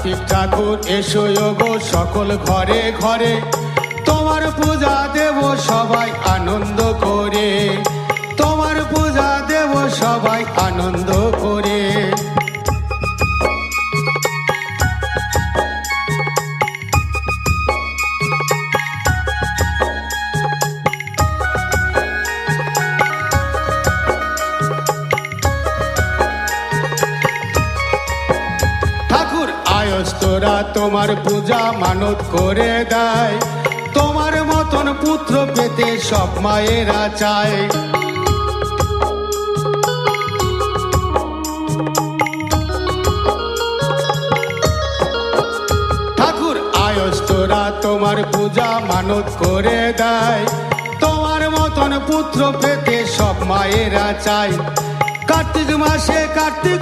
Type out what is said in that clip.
কার্তিক ঠাকুর, এসো গো সকল ঘরে ঘরে। তোমার পূজা দেব সবাই আনন্দ করে। তোমার পূজা দেব সবাই আনন্দ আয়স তোমার পূজা মানত করে দেয়। তোমার মতন পুত্র পেতে সব মায়েরা চায়। ঠাকুর আয়স তোরা তোমার পূজা মানত করে দেয়। তোমার মতন পুত্র পেতে সব মায়েরা চায়। কার্তিক মাসে কার্তিক